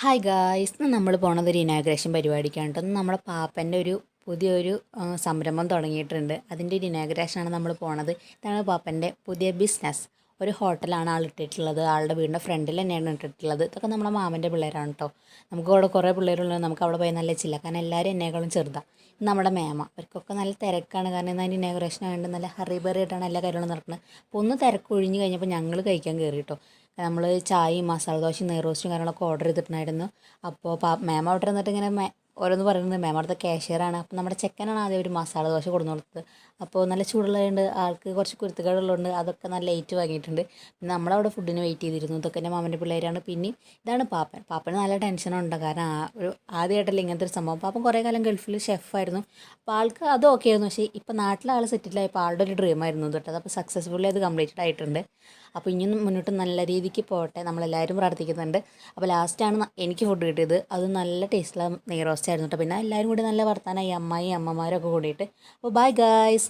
Hi guys നമ്മൾ പോണത് ഒരു ഇനാഗ്രേഷൻ പരിപാടിക്കാണ് കേട്ടോ നമ്മളെ പാപ്പന്റെ ഒരു പുതിയൊരു സംരംഭം തുടങ്ങിയിട്ടുണ്ട്. അതിന്റെ ഒരു ഇനാഗ്രേഷനാണ് നമ്മൾ പോണത്. ഇതാണ് പാപ്പന്റെ പുതിയ ബിസിനസ് ഒരു ഹോട്ടലാണ് ആൾ ഇട്ടിട്ടുള്ളത്. ആളുടെ വീടിന്റെ ഫ്രണ്ടിൽ തന്നെയാണ് ഇട്ടിട്ടുള്ളത്. ഇതൊക്കെ നമ്മുടെ മാമന്റെ പിള്ളേരാണ് കേട്ടോ നമുക്ക് അവിടെ കുറേ പിള്ളേരുള്ളത് നമുക്ക് അവിടെ പോയി നല്ല ചില്ല. കാരണം എല്ലാവരും എന്നേക്കാളും ചെറുതാണ് നമ്മുടെ മേമ. അവർക്കൊക്കെ നല്ല തിരക്കാണ്. കാരണം അതിന്റെ ഇനാഗ്രേഷൻ ആയതുകൊണ്ട് നല്ല ഹറിബറി ആയിട്ടാണ് എല്ലാ കാര്യങ്ങളും നടക്കുന്നത്. അപ്പോൾ ഒന്ന് തിരക്ക് ഒഴിഞ്ഞ് കഴിഞ്ഞപ്പോൾ ഞങ്ങൾ കഴിക്കാൻ കയറി കേട്ടോ നമ്മൾ ചായയും മസാല ദോശയും നെയ്റോസ്റ്റും കാര്യങ്ങളൊക്കെ ഓർഡർ ചെയ്തിട്ടുണ്ടായിരുന്നു. അപ്പോൾ മാം അവിടെ ഇരുന്നിട്ട് ഇങ്ങനെ ഓരോന്ന് പറയുന്നത് മാം അവിടുത്തെ കാഷ്യറാണ് അപ്പം നമ്മുടെ ചെക്കനാണ് ആദ്യം ഒരു മസാല ദോശ കൊടുന്നു കൊടുത്തത്. അപ്പോൾ നല്ല ചൂടുള്ളതുകൊണ്ട് ആൾക്ക് കുറച്ച് കുരുത്തുകളുള്ളതുകൊണ്ട് അതൊക്കെ നല്ല ലേറ്റ് വാങ്ങിയിട്ടുണ്ട്. പിന്നെ നമ്മളവിടെ ഫുഡിന് വെയിറ്റ് ചെയ്തിരുന്നു. ഇതൊക്കെ എന്റെ മാമന്റെ പിള്ളേരാണ്. പിന്നെ ഇതാണ് പാപ്പൻ. പാപ്പന് നല്ല ടെൻഷനുണ്ട് കാരണം ഒരു ആദ്യമായിട്ടല്ല ഇങ്ങനത്തെ ഒരു സംഭവം. പാപ്പൻ കുറേ കാലം ഗൾഫിൽ ഷെഫായിരുന്നു അപ്പോൾ ആൾക്ക് അത് ഓക്കെ ആയിരുന്നു. പക്ഷേ ഇപ്പോൾ നാട്ടിൽ ആൾ സെറ്റിലായപ്പോൾ ആളുടെ ഒരു ഡ്രീം ആയിരുന്നു തൊട്ടത് അപ്പോൾ സക്സസ്ഫുള്ളി അത് കംപ്ലീറ്റഡ് ആയിട്ടുണ്ട്. അപ്പോൾ ഇനിയും മുന്നോട്ട് നല്ല രീതിക്ക് പോട്ടെ നമ്മളെല്ലാവരും പ്രാർത്ഥിക്കുന്നുണ്ട്. അപ്പോൾ ലാസ്റ്റാണ് എനിക്ക് ഫുഡ് കിട്ടിയത്. അത് നല്ല ടേസ്റ്റുള്ള നെയ് റോസ്റ്റ് കേട്ടോ പിന്നെ എല്ലാവരും കൂടി നല്ല വർത്താനായി. അമ്മായി അമ്മമാരൊക്കെ കൂടിയിട്ട്. അപ്പോൾ ബൈ ഗായ്സ്